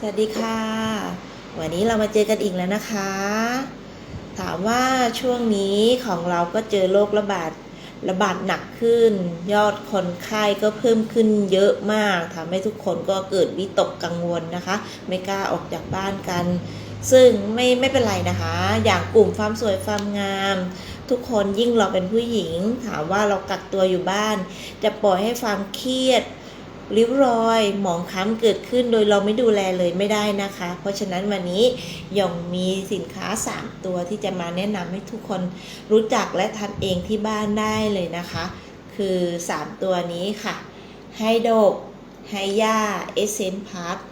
สวัสดีค่ะ วันนี้เรามาเจอกันอีกแล้วนะคะ ถามว่าช่วงนี้ของเราก็เจอโรคระบาดระบาดหนักขึ้น ยอดคนไข้ก็เพิ่มขึ้นเยอะมากทำให้ทุกคนก็เกิดวิตกกังวลนะคะ ไม่กล้าออกจากบ้านกัน ซึ่งไม่ไม่เป็นไรนะคะ อย่างกลุ่มความสวยความงาม ทุกคนยิ่งเราเป็นผู้หญิง ถามว่าเรากักตัวอยู่บ้าน จะปล่อยให้ความเครียด ริ้วรอยหมองคล้ำเกิดขึ้นโดยเราไม่ดูแลเลยไม่ได้นะคะ เพราะฉะนั้นวันนี้ยองมีสินค้า 3 ตัวที่จะมาแนะนำให้ทุกคนรู้จักและทานเองที่บ้านได้เลยนะคะ คือ 3 ตัวนี้ค่ะไฮโดกไฮย่าเอเซนพาร์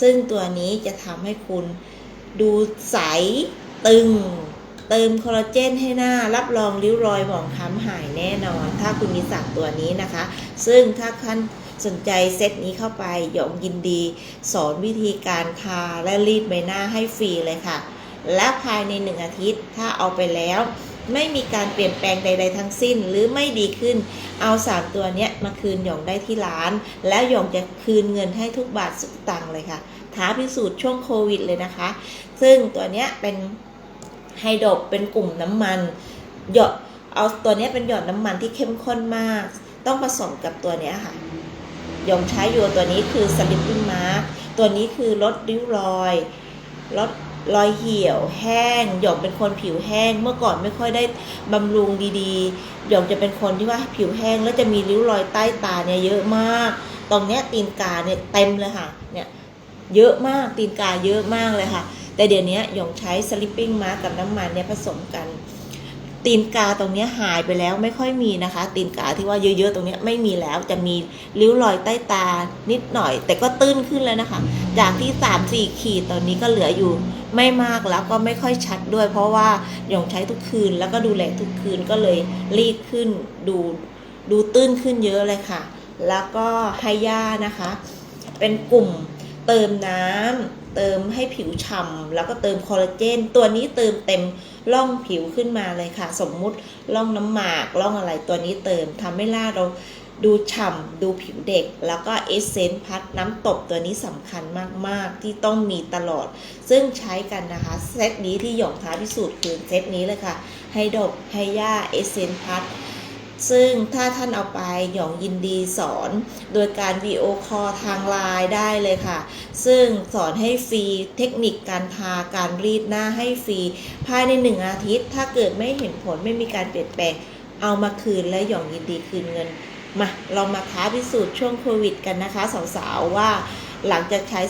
ซึ่งตัวนี้จะทำให้คุณดูใสตึง เติมคอลลาเจนให้หน้ารับรองริ้วรอยหมองคล้ำหายแน่นอน ถ้าคุณมีสามตัวนี้นะคะ ซึ่งถ้าท่าน สนใจเซตนี้เข้าไปหยองยินดี สอนวิธีการทาและรีดใบหน้าให้ฟรีเลยค่ะ และภายในหนึ่งอาทิตย์ถ้าเอาไปแล้ว ไม่มีการเปลี่ยนแปลงใด ๆ ทั้งสิ้นหรือไม่ดีขึ้น เอาสามตัวเนี้ยมาคืนหยองได้ที่ร้าน แล้วหยองจะคืนเงินให้ทุกบาทสุกตังค์เลยค่ะท้าพิสูจน์ช่วงโควิดเลยนะคะ ซึ่งตัวเนี้ยเป็นไฮโดรเป็นกลุ่มน้ำมันหยดเอาตัวนี้เป็นหยอดน้ำมันที่เข้มข้นมาก ต้องผสมกับตัวนี้ค่ะ ยองใช้อยู่ตัวนี้คือสลิปปิ้งมาร์ตัวนี้คือลดริ้วรอยลดรอยเหี่ยวแห้งหยองเป็นคนผิวแห้ง เมื่อก่อนไม่ค่อยได้บำรุงดีๆหยองจะเป็นคนที่ว่าผิวแห้งแล้วจะมีริ้วรอยใต้ตาเนี่ยเยอะมาก ตรงเนี้ยตีนกาเนี่ยเต็มเลยค่ะเนี่ยเยอะมากตีนกาเยอะมากเลยค่ะ แต่เดี๋ยวนี้หยองใช้สลิปปิ้งมากับน้ำมันเนี่ยผสมกัน ตีนกาตรงนี้หายไปแล้วไม่ค่อยมีนะคะ ตีนกาที่ว่าเยอะๆ ตรงนี้ไม่มีแล้วจะมีริ้วรอยใต้ตานิดหน่อย แต่ก็ตื้นขึ้นแล้วนะคะ จากที่3ามสี่ขีดตอนนี้ก็เหลืออยู่ไม่มากแล้วก็ไม่ค่อยชัดด้วย เพราะว่าหยงใช้ทุกคืนแล้วก็ดูแลทุกคืนก็เลยรีดขึ้นดูดูตื้นขึ้นเยอะเลยค่ะ แล้วก็ไฮย่านะคะ เป็นกลุ่ม เติมน้ำเติมให้ผิวฉ่ำแล้วก็เติมคอลลาเจน ตัวนี้เติมเต็มร่องผิวขึ้นมาเลยค่ะ สมมุติร่องน้ำหมากร่องอะไรตัวนี้เติมทำให้หน้าเราดูฉ่ำดูผิวเด็ก แล้วก็เอเซนต์พัดน้ำตบตัวนี้สำคัญมาก ๆ ที่ต้องมีตลอด ซึ่งใช้กันนะคะ เซตนี้ที่หยองท้าพิสูจน์คือเซตนี้เลยค่ะไฮดกไฮย่าเอเซนต์พัด ซึ่งถ้าท่านเอาไปหยองยินดีสอน โดยการวีโอคอทางไลน์ได้เลยค่ะ ซึ่งสอนให้ฟรีเทคนิคการทาการรีดหน้าให้ฟรีภายในหนึ่งอาทิตย์ ถ้าเกิดไม่เห็นผลไม่มีการเปลี่ยนแปลงเอามาคืนและหยองยินดีคืนเงินมาเรามาท้าพิสูจน์ช่วงโควิดกันนะคะสาวๆว่าหลังจากใช้